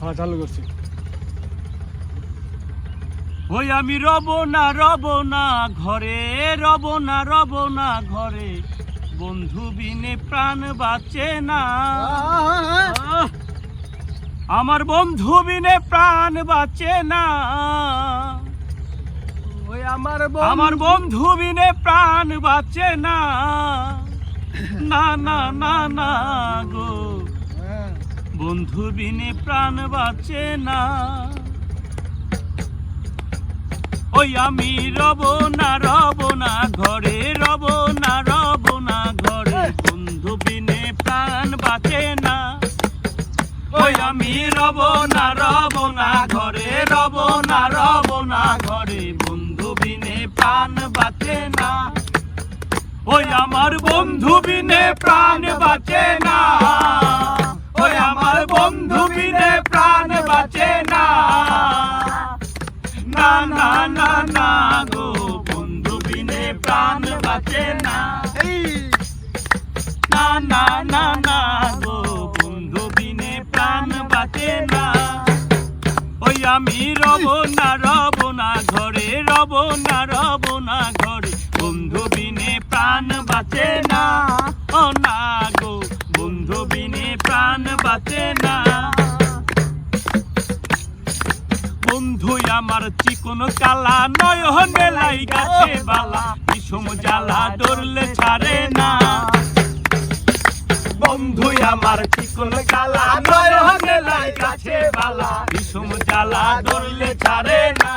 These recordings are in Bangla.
হ্যাঁ চালু করছি। ওই আমি রব না রব না ঘরে রব না রব না ঘরে। বন্ধু বিনে প্রাণ বাঁচে না। আমার বন্ধু বিনে প্রাণ বাঁচে না। ওই আমার আমার বন্ধু বিনে প্রাণ বাঁচে না। না না না না গো। বন্ধু বিনে প্রাণ বাঁচে না। ওই আমি রব না রব না ঘরে রব না রব না ঘরে বন্ধু বিনে প্রাণ বাঁচে না। ওই আমি রব না রব না ঘরে রব না রব না ঘরে বন্ধু বিনে প্রাণ বাঁচে না। ওই আমার বন্ধু বিনে প্রাণ বাঁচে না। বন্ধু বিনে প্রাণ বাঁচে না। না না না গো বন্ধু বিনে প্রাণ বাঁচে না। না না না না গো বন্ধু বিনে প্রাণ বাঁচে না। ওই আমি রব না রব না ঘরে, রব না রব না ঘরে বন্ধু বিনে প্রাণ বাঁচে না। ও না গো বন্ধু বিনে প্রাণ বাঁচে না। আমার চিকন কালা নয়ন বেলাই গাছে বালা বিষম জ্বালা ধরলে ছাড়ে না। বন্ধু, আমার চিকন কালা বেলাই গাছে বালা বিষম জ্বালা ছাড়ে না।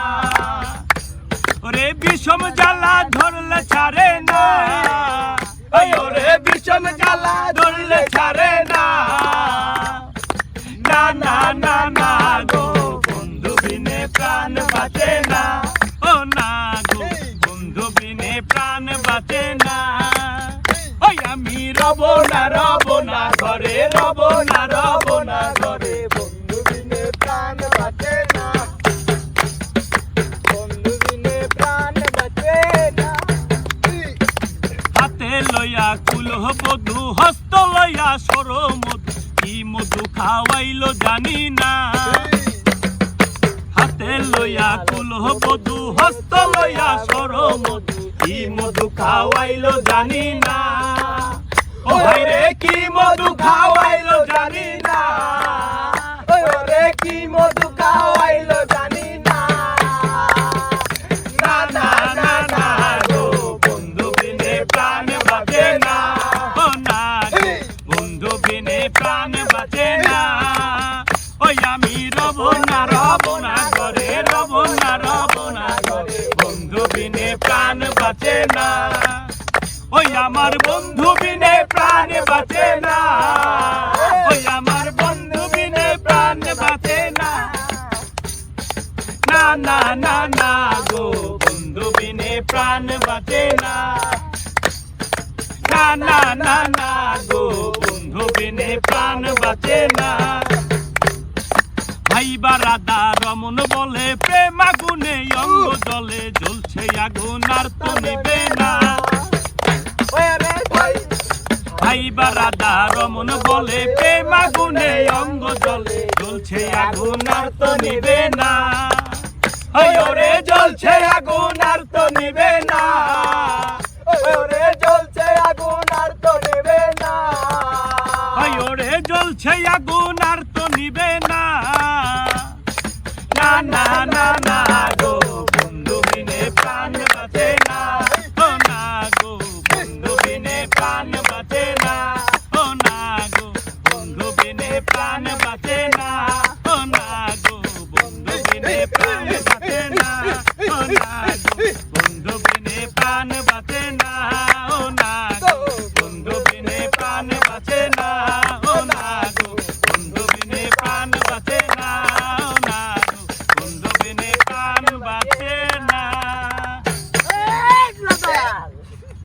বিষম জ্বালা ধরলে ছাড়ে না। ওরে বিষম জ্বালা ধরলে ছাড়ে বাঁচে না। ও না গো বন্ধু বিনে প্রাণ বাঁচে না। ওই আমি রব না রব না ঘরে রব না রব না ঘরে। বন্ধু বিনে প্রাণ বাঁচে না। বন্ধু বিনে প্রাণ বাঁচে না। হাতে লইয়া কুলহ বধু হস্ত লইয়া কি মধু খাওয়াইলো জানি না। হাতে লইয়া কুলহ বধু হস্ত লইয়া সর মধু। কি মধু খাওয়াইলো জানি না। ও রে, কি মধু খাওয়াইলো জানি না। ওরে কি মধু না। ওই আমার বন্ধু বিনে প্রাণ বাঁচে না। ওই আমার বন্ধু বিনে প্রাণ বাঁচে না। না না না না গো, বন্ধু বিনে প্রাণ বাঁচে না। না না না না গো, বন্ধু বিনে প্রাণ বাঁচে না। ভাই বারাদা রমন বলে প্রেম আগুনে অঙ্গ জলে জ্বলছে আগুন আর তো নেবে না। ওরে ভাই ভাই বারাদা রমন বলে প্রেম আগুনে অঙ্গ জলে জ্বলছে আগুন আর তো নিবে না ওরে জ্বলছে আগুন আর তো নিবে না ওরে জ্বলছে আগুন আর তো নেবে না ওরে জ্বলছে আগুন আর তো নিবে না I'm about